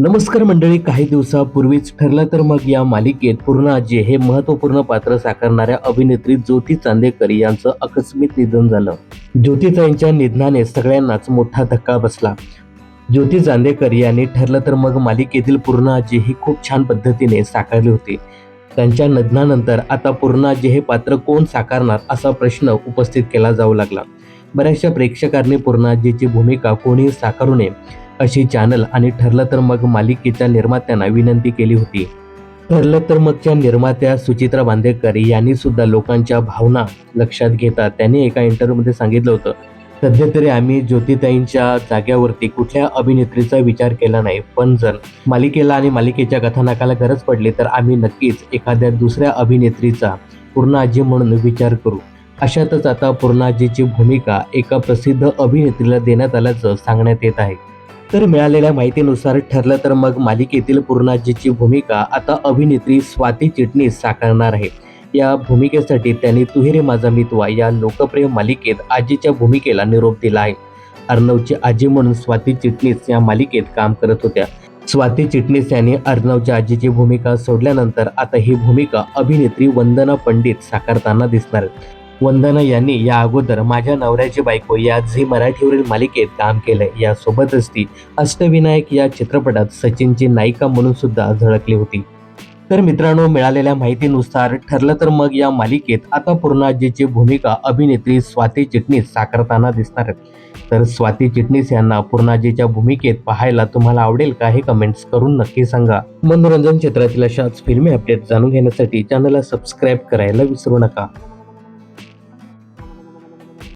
नमस्कार मंडळी काही दिवसापूर्वीच ठरलं तर मग या मालिकेत पूर्ण आजी हे महत्त्वपूर्ण पात्र साकारणाऱ्या अभिनेत्री ज्योती चांदेकर यांचं आकस्मिक निधन झालं. ज्योतिताईंच्या निधनाने सगळ्यांनाच मोठा धक्का बसला. ज्योती चांदेकर यांनी ठरलं तर मग मालिकेतील पूर्ण आजी ही खूप छान पद्धतीने साकारली होती. त्यांच्या निधनानंतर आता पूर्ण आजी हे पात्र कोण साकारणार असा प्रश्न उपस्थित केला जाऊ लागला. बऱ्याचशा प्रेक्षकांनी पूर्ण आजीची भूमिका कोणी साकारू नये अशी चॅनल आणि ठरलं तर मग मालिकेच्या निर्मात्यांना विनंती केली होती. ठरलं तर मगच्या निर्मात्या सुचित्रा बांदेकर यांनी सुद्धा लोकांच्या भावना लक्षात घेता. त्यांनी एका इंटरव्ह्यूमध्ये सांगितलं होतं सध्या तरी आम्ही ज्योतिताईंच्या जाग्यावरती कुठल्या अभिनेत्रीचा विचार केला नाही. पण जर मालिकेला आणि मालिकेच्या कथानकाला गरज पडली तर आम्ही नक्कीच एखाद्या दुसऱ्या अभिनेत्रीचा पूर्ण आजी म्हणून विचार करू. अशातच आता पूर्णाजीची भूमिका एका प्रसिद्ध अभिनेत्रीला देण्यात आल्याचं सांगण्यात येत आहे. तर मिळालेल्या माहितीनुसार ठरलं तर मग मालिकेतील पूर्णाजीची भूमिका आता अभिनेत्री स्वाती चिटणीस साकारणार आहे. या भूमिकेसाठी त्यांनी तुहिरे माझा मितवा या लोकप्रिय मालिकेत आजीच्या भूमिकेला निरोप दिला आहे. अर्णवची आजी म्हणून स्वाती चिटणीस या मालिकेत काम करत होत्या. स्वाती चिटणीस यांनी अर्णवच्या आजीची भूमिका सोडल्यानंतर आता ही भूमिका अभिनेत्री वंदना पंडित साकारताना दिसणार वंदना यांनी या अगोदर माझ्या नवऱ्याची बायको या झी मराठीवरील मालिकेत काम केलंय. यासोबतच ती अष्टविनायक या चित्रपटात सचिनची नायिका म्हणून सुद्धा झळकली होती. तर मित्रांनो मिळालेल्या माहितीनुसार ठरलं तर मग या मालिकेत आता पूर्णाजीची भूमिका अभिनेत्री स्वाती चिटणीस साकारताना दिसणार आहेत. तर स्वाती चिटणीस यांना पूर्णाजीच्या भूमिकेत पाहायला तुम्हाला आवडेल का हे कमेंट्स करून नक्की सांगा. मनोरंजन क्षेत्रातील अशाच फिल्मी अपडेट जाणून घेण्यासाठी चॅनलला सबस्क्राईब करायला विसरू नका.